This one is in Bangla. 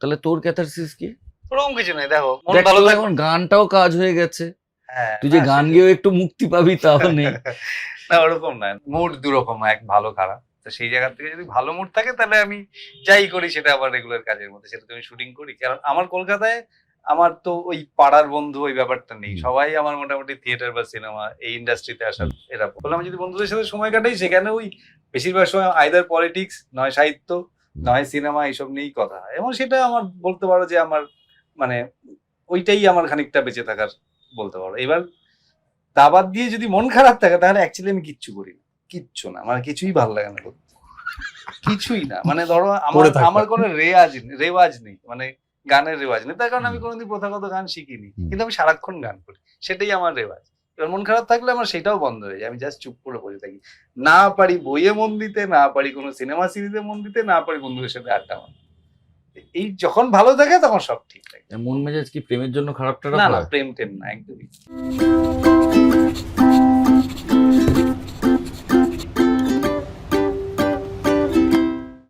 তাহলে তোর ক্যাথারসিস কি? ওরকম কিছু নেই দেখো মন ভালো এখন গানটাও কাজ হয়ে গেছে। হ্যাঁ, তুই যে গান সেটা- গেয়েও একটু মুক্তি পাবি তাও নেই। না ওরকম না মুড দুরকম এক ভালো খারাপ। তো সেই জায়গা থেকে যদি ভালো মুড থাকে তাহলে আমি যাই করি সেটা আবার রেগুলার কাজের মধ্যে সেটা তো আমি শুটিং করি। কারণ আমার কলকাতায় আমার তো ওই পাড়ার বন্ধু ওই ব্যাপারটা নেই। সবাই আমার মোটামুটি থিয়েটার বা সিনেমা এই ইন্ডাস্ট্রিতে আসার এরা। বলে আমি যদি বন্ধুদের সাথে সময় কাটাই সেখানে ওই বেশিরভাগ সময় আইদার পলিটিক্স নয় সাহিত্য নয় সিনেমা এইসব নিয়েই কথা। এবং সেটা আমার বলতে পারো যে আমার মানে ওইটাই আমার খানিকটা বেঁচে থাকার বলতে পারো। এবার তা বাদ দিয়ে যদি মন খারাপ থাকে তাহলে অ্যাকচুয়ালি আমি কিচ্ছু করি না। কিচ্ছু না। মানে কিছুই ভালো লাগে না করতে। কিছুই না। মানে ধরো আমার আমার কোনো রেওয়াজ নেই রেওয়াজ নেই। মানে গানের রেওয়াজ নেই। তার কারণ আমি কোনোদিন প্রথাগত গান শিখিনি। কিন্তু আমি সারাক্ষণ গান করি। সেটাই আমার রেওয়াজ। এবার মন খারাপ থাকলে আমার সেটাও বন্ধ হয়ে যায়। আমি জাস্ট চুপ করে বসে থাকি। না পারি বইয়ে মন দিতে না পারি কোনো সিনেমা সিরিজে মন দিতে না পারি বন্ধুদের সাথে আড্ডা মারতে এই যখন ভালো থাকে তখন সব ঠিক থাকে। মন মেজাজ কি প্রেমের জন্য খারাপ না না প্রেম টেম না একদমই।